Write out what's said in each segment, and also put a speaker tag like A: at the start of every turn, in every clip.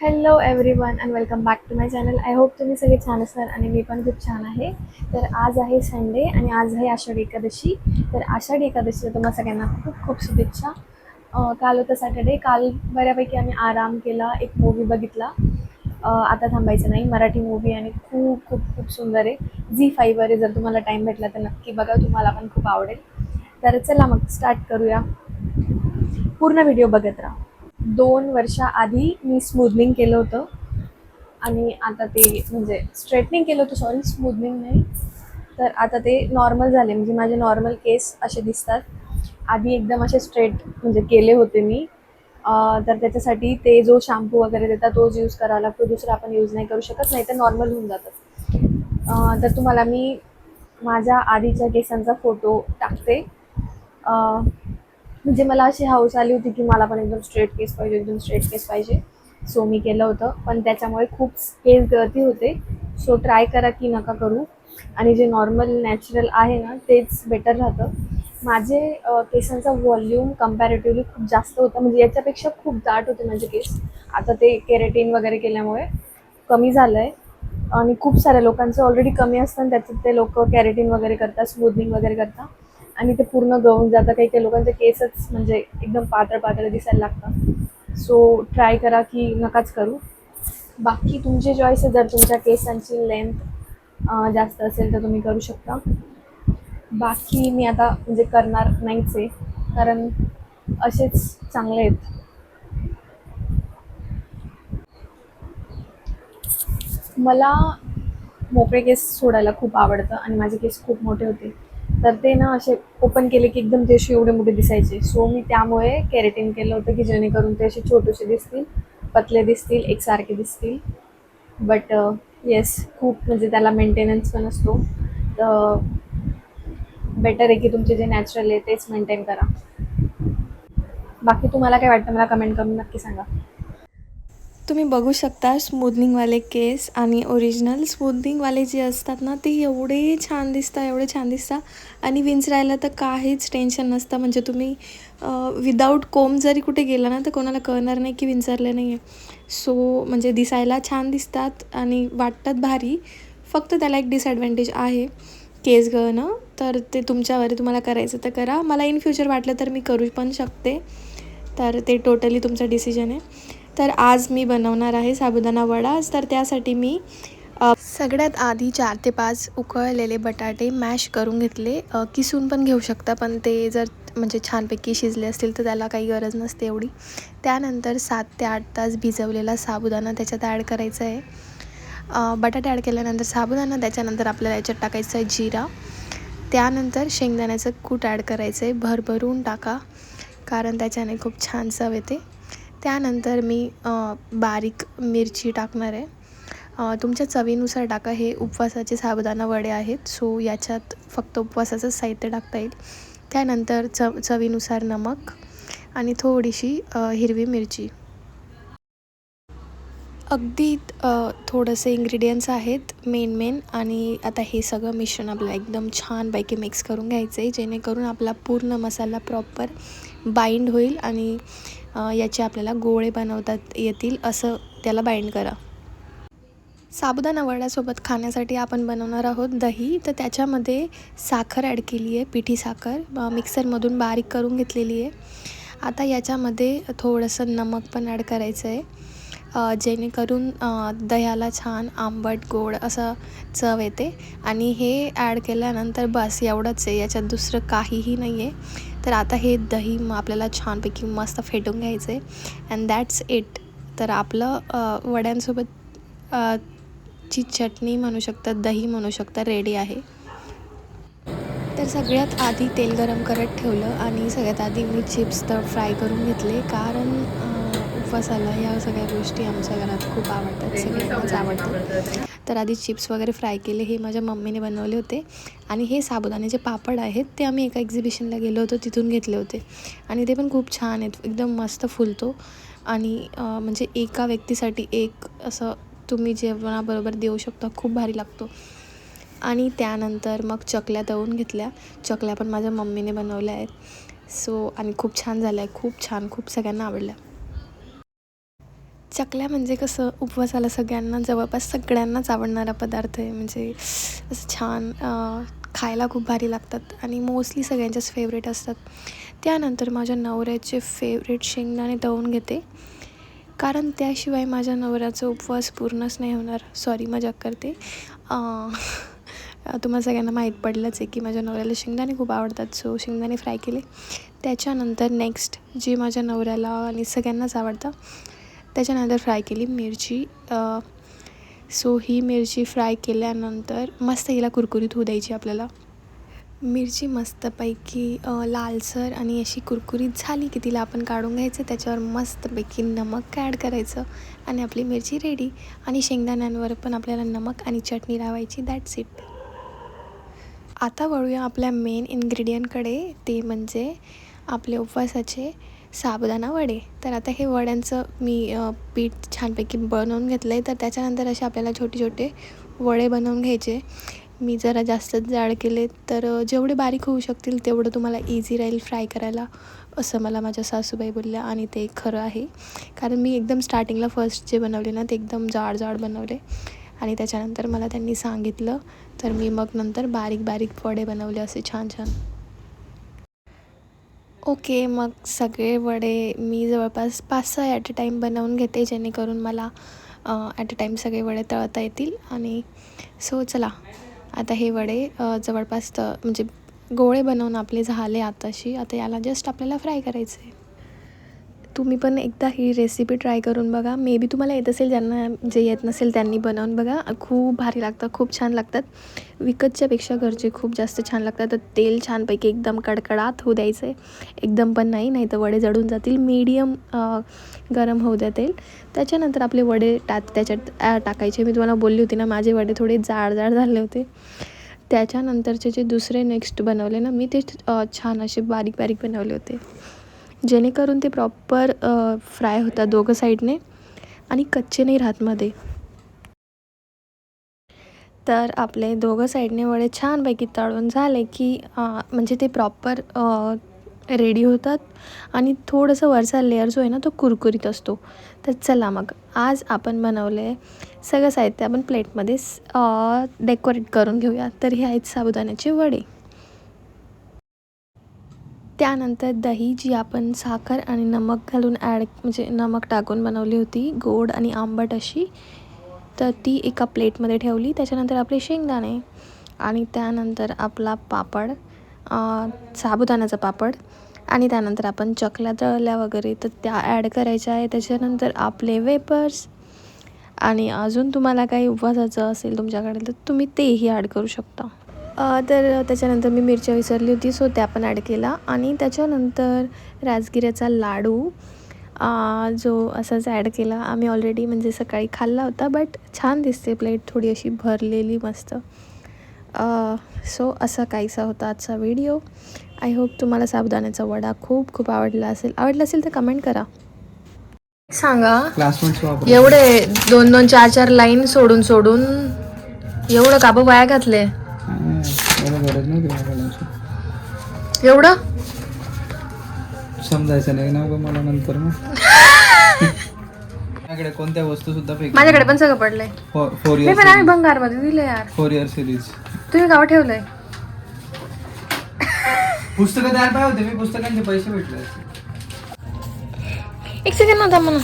A: Hello everyone and welcome back to my channel I hope तुम्ही सगळे छान असणार आणि मी पण खूप छान आहे. तर आज आहे संडे आणि आज आहे आषाढी एकादशी. तर आषाढी एकादशीला तुम्हाला सगळ्यांना खूप खूप शुभेच्छा. काल होतं सॅटर्डे काल बऱ्यापैकी आम्ही आराम केला एक मूवी बघितला. आता थांबायचं नाही. मराठी मूवी आणि खूप खूप खूप सुंदर आहे. झी फाईव्हवर आहे. जर तुम्हाला टाईम भेटला तर नक्की बघा. तुम्हाला पण खूप आवडेल. तर चला मग स्टार्ट करूया. पूर्ण व्हिडिओ बघत राहा. दोन वर्षाआधी मी स्मूदनिंग केलं होतं. आणि आता ते म्हणजे स्ट्रेटनिंग केलं होतं सॉरी स्मूदनिंग नाही. तर आता ते नॉर्मल झाले म्हणजे माझे नॉर्मल केस असे दिसतात. आधी एकदम असे स्ट्रेट म्हणजे केले होते मी. तर त्याच्यासाठी ते जो शॅम्पू वगैरे देतात तोच यूज करावा लागतो. दुसरा आपण यूज नाही करू शकत नाही तर नॉर्मल होऊन जातं. तर तुम्हाला मी माझ्या आधीच्या केसांचा फोटो टाकते. म्हणजे मला अशी हाऊस आली होती की मला पण एकदम स्ट्रेट केस पाहिजे एकदम स्ट्रेट केस पाहिजे. सो मी केलं होतं. पण त्याच्यामुळे खूप केस गळती होते. सो ट्राय करा की नका करू. आणि जे नॉर्मल नॅचरल आहे ना तेच बेटर राहतं. माझे केसांचा व्हॉल्यूम कम्पॅरेटिव्हली खूप जास्त होता. म्हणजे याच्यापेक्षा खूप दाट होते माझे केस आता ते केरेटीन वगैरे केल्यामुळे कमी झालं आहे आणि खूप साऱ्या लोकांचं ऑलरेडी कमी असतं आणि त्याच्यात ते लोक कॅरेटीन वगैरे करतात स्मूदनिंग वगैरे करतात. आणि ते पूर्ण गळून जातं. काही काही लोकांचे केसच म्हणजे एकदम पातळ पातळ दिसायला लागतं सो ट्राय करा की नकाच करू. बाकी तुमची चॉईस आहे जर तुमच्या केसांची लेंथ जास्त असेल तर तुम्ही करू शकता. बाकी मी आता म्हणजे करणार नाहीच आहे. कारण असेच चांगले आहेत. मला मोकळे केस सोडायला खूप आवडतं आणि माझे केस खूप मोठे होते. तर ते ना असे ओपन केले की एकदम ते असे एवढे मोठे दिसायचे. सो मी त्यामुळे कॅरेटिन केलं होतं की जेणेकरून ते असे छोटेसे दिसतील पतले दिसतील एकसारखे दिसतील. बट येस uh, खूप म्हणजे त्याला मेंटेनन्स पण असतो. तर बेटर आहे की तुमचे जे नॅचरल आहे तेच मेंटेन करा. बाकी तुम्हाला काय वाटतं? मला कमेंट करून नक्की सांगा.
B: तुम्ही बघू शकता स्मूदनिंगवाले केस आणि ओरिजिनल स्मूदनिंगवाले जे असतात ना ते एवढे छान दिसतात एवढे छान दिसतात. आणि विंचरायला तर काहीच टेन्शन नसतं. म्हणजे तुम्ही विदाऊट कोम जरी कुठे गेला ना तर कोणाला कळणार नाही की विंचरले नाही आहे सो म्हणजे दिसायला छान दिसतात आणि वाटतात भारी. फक्त त्याला एक डिसॲडव्हान्टेज आहे केस गळणं. तर ते तुमच्यावर तुम्हाला करायचं तर करा. मला इन फ्युचर वाटलं तर मी करू पण शकते. तर ते टोटली तुमचं डिसिजन आहे. तर आज मी बनवणार आहे साबुदाणा वडा. तर त्यासाठी मी सगळ्यात आधी चार ते पाच उकळलेले बटाटे मॅश करून घेतले. किसून पण घेऊ शकता पण ते जर म्हणजे छानपैकी शिजले असतील तर त्याला काही गरज नसते एवढी. त्यानंतर सात ते आठ तास भिजवलेला साबुदाणा त्याच्यात ॲड करायचा आहे. बटाटे ॲड केल्यानंतर साबुदाणा त्याच्यानंतर आपल्याला याच्यात टाकायचं आहे जिरा. त्यानंतर शेंगदाण्याचं कूट ॲड करायचं आहे. भरभरून टाका कारण त्याच्याने खूप छान चव येते. त्यानंतर मी बारीक मिरची टाकणार आहे. तुमच्या चवीनुसार टाका. हे उपवासाचे साबुदाणा वडे आहेत. सो याच्यात फक्त उपवासाचं साहित्य टाकता येईल. त्यानंतर चव चवीनुसार नमक आणि थोडीशी हिरवी मिरची. अगदी थोडंसे इंग्रेडियंट्स आहेत मेन मेन आणि आता हे सगळं मिश्रण आपल्याला एकदम छानपैकी मिक्स करून घ्यायचं आहे जेणेकरून आपला पूर्ण मसाला प्रॉपर बाइंड होईल आणि याचे आपल्याला गोळे बनवतात येतील असं त्याला बाइंड करा. साबुदाणा वड्यासोबत खाण्यासाठी आपण बनवणार आहोत दही. तर त्याच्यामध्ये साखर ॲड केली आहे पिठी साखर. मिक्सरमधून बारीक करून घेतलेली आहे. आता याच्यामध्ये थोडंसं नमक पण ॲड करायचं आहे जेणेकरून दह्याला छान आंबट गोड असं चव येते. आणि हे ॲड केल्यानंतर बस एवढंच आहे. याच्यात दुसरं काहीही नाही आहे तर आता हे दही मग आपल्याला छानपैकी मस्त फेटून घ्यायचं आहे अँड दॅट्स इट तर आपलं वड्यांसोबत ची चटणी म्हणू शकता दही म्हणू शकता रेडी आहे. तर सगळ्यात आधी तेल गरम करत ठेवलं आणि सगळ्यात आधी मी चिप्स तर फ्राय करून घेतले. कारण उपवासाला ह्या सगळ्या गोष्टी आमच्या घरात खूप आवडतात सगळ्यांनाच आवडतात. तर आधी चिप्स वगैरे फ्राय केले हे माझ्या मम्मीने बनवले होते. आणि हे साबुदाण्याचे पापड आहेत ते आम्ही एका एक्झिबिशनला गेलो होतो तिथून घेतले होते. आणि ते पण खूप छान आहेत एकदम मस्त फुलतो. आणि म्हणजे एका व्यक्तीसाठी एक असं तुम्ही जेवणाबरोबर देऊ शकता खूप भारी लागतो. आणि त्यानंतर मग चकल्या तळून घेतल्या. चकल्या पण माझ्या मम्मीने बनवल्या आहेत. सो आणि खूप छान झाल्या आहे खूप छान खूप सगळ्यांना आवडल्या. चकल्या म्हणजे कसं उपवासाला सगळ्यांना जवळपास सगळ्यांनाच आवडणारा पदार्थ आहे. म्हणजे असं छान खायला खूप भारी लागतात आणि मोस्टली सगळ्यांच्याच फेवरेट असतात. त्यानंतर माझ्या नवऱ्याचे फेवरेट शेंगदाणे तळून घेते. कारण त्याशिवाय माझ्या नवऱ्याचा उपवास पूर्णच नाही होणार. सॉरी मजाक करते. तुम्हाला सगळ्यांना माहीत पडलंच आहे की माझ्या नवऱ्याला शेंगदाणे खूप आवडतात. सो शेंगदाणे फ्राय केले. त्याच्यानंतर नेक्स्ट जे माझ्या नवऱ्याला आणि सगळ्यांनाच आवडतं त्याच्यानंतर फ्राय केली मिरची सो ही मिरची फ्राय केल्यानंतर मस्त हिला कुरकुरीत होऊ द्यायची आपल्याला. मिरची मस्तपैकी लालसर आणि अशी कुरकुरीत झाली की तिला आपण काढून घ्यायचं त्याच्यावर मस्तपैकी नमक ॲड करायचं आणि आपली मिरची रेडी. आणि शेंगदाण्यांवर पण आपल्याला नमक आणि चटणी लावायची दॅट्स इट आता वळूया आपल्या मेन इन्ग्रेडियंटकडे ते म्हणजे आपले उपवासाचे साबुदाणा वडे. तर आता हे वड्यांचं मी पीठ छानपैकी बनवून घेतलं आहे तर त्याच्यानंतर असे आपल्याला छोटे छोटे वडे बनवून घ्यायचे. मी जरा जास्तच जाड केले तर जेवढे बारीक होऊ शकतील तेवढं तुम्हाला इझी राहील फ्राय करायला असं मला माझ्या सासूबाई बोलल्या आणि ते खरं आहे. कारण मी एकदम स्टार्टिंगला फर्स्ट जे बनवले ना ते एकदम जाड जाड बनवले. आणि त्याच्यानंतर मला त्यांनी सांगितलं. तर मी मग नंतर बारीक बारीक वडे बनवले असे छान छान ओके मग सगळे वडे मी जवळपास पाच सहा ॲट अ टाईम बनवून घेते जेणेकरून मला ॲट अ टाईम सगळे वडे तळता येतील. आणि सो चला. आता हे वडे जवळपास म्हणजे गोळे बनवून आपले झाले आताशी. आता याला जस्ट आपल्याला फ्राय करायचं आहे तुम्ही पण एकदा ही रेसिपी ट्राय करून बघा. मे बी तुम्हाला येत असेल ज्यांना जे येत नसेल त्यांनी बनवून बघा. खूप भारी लागतात खूप छान लागतात. विकतच्यापेक्षा घरचे खूप जास्त छान लागतात. तर तेल छानपैकी एकदम कडकडात होऊ द्यायचं आहे एकदम पण नाही नाही तर वडे जळून जातील. मीडियम गरम होऊ द्या तेल. त्याच्यानंतर आपले वडे टाक त्याच्यात टाकायचे. मी तुम्हाला बोलली होती ना माझे वडे थोडे जाड जाड झाले होते. त्याच्यानंतरचे जे दुसरे नेक्स्ट बनवले ना मी ते छान असे बारीक बारीक बनवले होते. जेणेकरून ते प्रॉपर फ्राय होतात दोघं साईडने आणि कच्चे नाही राहत मध्ये. तर आपले दोघं साईडने वडे छानपैकी तळून झाले की म्हणजे ते प्रॉपर रेडी होतात आणि थोडंसं वरचा लेअर जो आहे ना तो कुरकुरीत असतो. तर चला मग आज आपण बनवले सगळं साहित्य आपण प्लेटमध्ये डेकोरेट करून घेऊया. तर हे आहेत साबुदाण्याचे वडे. त्यानंतर दही जी आपण साखर आणि नमक घालून ॲड म्हणजे नमक टाकून बनवली होती गोड आणि आंबट अशी तर ती एका प्लेटमध्ये ठेवली. त्याच्यानंतर आपले शेंगदाणे आणि त्यानंतर आपला पापड साबुदाण्याचा पापड आणि त्यानंतर आपण चकल्या तळल्या वगैरे तर त्या ॲड करायच्या आहे त्याच्यानंतर आपले वेपर्स आणि अजून तुम्हाला काही उपवासाचं असेल तुमच्याकडे तर तुम्ही तेही ॲड करू शकता. तर त्याच्यानंतर मी मिरच्या विसरली होती सो त्या पण ॲड केला. आणि त्याच्यानंतर राजगिऱ्याचा लाडू जो असाच ॲड केला. आम्ही ऑलरेडी म्हणजे सकाळी खाल्ला होता बट छान दिसते प्लेट थोडी अशी भरलेली मस्त. सो असा काहीसा होता आजचा व्हिडिओ. आय होप तुम्हाला साबुदाण्याचा वडा खूप खूप आवडला असेल. आवडला असेल तर कमेंट करा. सांगा एवढे दोन दोन चार चार लाईन सोडून सोडून एवढं काबं वाया घातले.
C: गरज वापरायची
B: एवढं?
C: समजायचं नाही ना गं मला नंतर मग. माझ्याकडे कोणत्या वस्तू सुद्धा फेक
B: माझ्याकडे पण सगळं पडलंय.
C: फोर इयर
B: पण आम्ही भंगारमध्ये दिले यार.
C: फोर इयर सिरीज
B: तुम्ही गाव ठेवलंय?
C: पुस्तकं द्यायला पाहिजे होते मी पुस्तकांचे पैसे भेटले.
B: एक सेकंड नव्हता म्हणा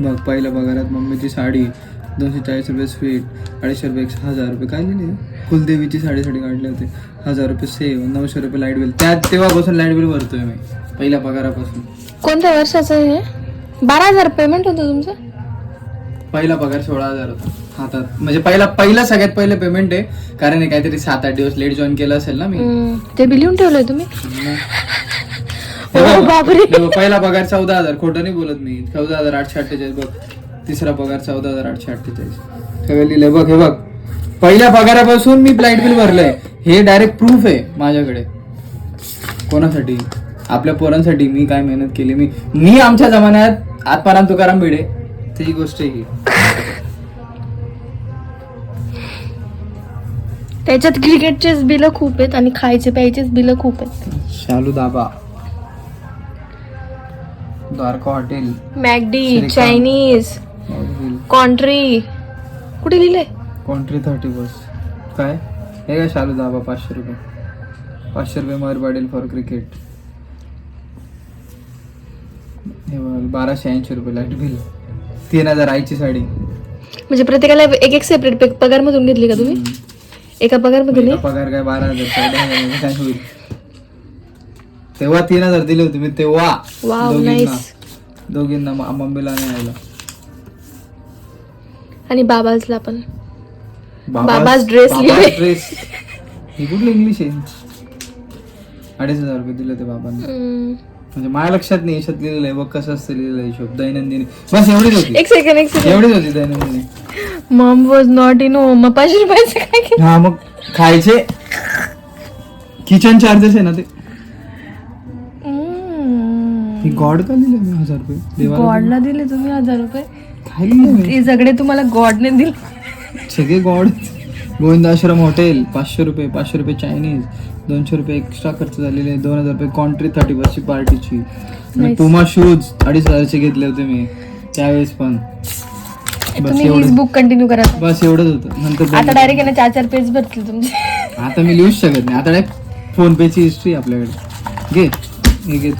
C: बघ पहिल्या पगारात मम्मीची साडी दोनशे चाळीस रुपये स्वीट अडीचशे रुपये एकशे हजार रुपये काय लिहिले कुलदेवीची साडीसाठी काढले होते. हजार रुपये सेव नऊशे रुपये लाइट बिल त्यात तेव्हापासून लाइट बिल भरतोय मी पहिल्या पगारापासून.
B: कोणत्या वर्षाचं आहे हे? बारा हजार पेमेंट होतं तुमचं?
C: पहिला पगार सोळा हजार होता. हातात म्हणजे पहिला पहिला सगळ्यात पहिलं पेमेंट आहे. कारण हे काहीतरी सात आठ दिवस लेट जॉईन केलं असेल ना मी.
B: हम्म, ते बिल लिहून ठेवलंय तुम्ही? ओ बापरे.
C: पहिला पगार चौदा हजार खोटं नाही बोलत मी. चौदा हजार आठशे अठ्ठेचाळीस बघ. तिसरा पगार चौदा हजार आठशे अठ्ठेचाळीस. सगळं लिहिलंय बघ हे बघ. पहिल्या पगारापासून मी लाइट बिल भरलंय. हे डायरेक्ट प्रूफ आहे माझ्याकडे. कोणासाठी? आपल्या पोरांसाठी. मी काय मेहनत केली? मी मी आमच्या जमान्यात आत्माराम तुकाराम भिडे. ती गोष्ट आहे ही.
B: त्याच्यात क्रिकेटचेच बिलं खूप आहेत आणि खायचे प्यायचेच बिलं खूप आहेत.
C: शालू दाबा. Dwarka hotel.
B: Maggi. Chinese country. कुठे लिहिलंय
C: कॉन्ट्री थर्टी बस काय? हे काय शालू दाबा पाचशे रुपये. पाचशे रुपये मर पडेल फॉर क्रिकेट हे बघ बाराशे ऐंशी रुपये लाइट बिल तीन हजार आईची साडी.
B: म्हणजे प्रत्येकाला एक एक सेपरेट पगार मधून घेतली का तुम्ही? एका पगार मधून
C: महिना पगार काय बारा हजार हजार काय होईल? तेव्हा तीन हजार दिले होते मी तेव्हा. दोघींना. दोघींना म- मम्मीला नाही
B: आणि बाबाजला पण.
C: बाबाच
B: लिहिले.
C: dress. हे कुठलं इंग्लिश आहे? अडीच हजार रुपये दिले ते बाबांनी.
B: हम्म.
C: म्हणजे माझ्या लक्षात नाही याच्यात लिहिलेलं आहे. बघ कसं असतं लिहिलेलं आहे हिशोब. दैनंदिनी. बस एवढीच होती.
B: एक सेकंड एक सेकंड
C: एवढीच होती दैनंदिनी.
B: Mom was not in home मग पाचशे रुपयाचं काय केलं?
C: हा मग खायचे? किचन चार्जेस आहे ना ते. गॉड का लिहिलं मी हजार रुपये? देवाला
B: गॉडला दिले तुम्ही हजार रुपये? ते सगळे तुम्हाला गॉडने दिले.
C: सगळे गॉड. गोविंद आश्रम हॉटेल पाचशे रुपये पाचशे रुपये चायनीज दोनशे रुपये एक्स्ट्रा खर्च झालेले दोन हजार रुपये कॉन्ट्री थर्टी फर्स्टची पार्टीची आणि पुमा शूज अडीच हजारचे घेतले होते मी त्यावेळेस पण. बस
B: तुम्ही हीच
C: एवढं
B: बुक कंटिन्यू करा.
C: बस एवढंच होतं. नंतर
B: आता डायरेक्ट आहे ना चार चार पेज भरतील तुमचे.
C: आता मी लिहूच शकत नाही. आता डायरेक्ट फोन पेची हिस्ट्री आपल्याकडे. घे. हे घे तू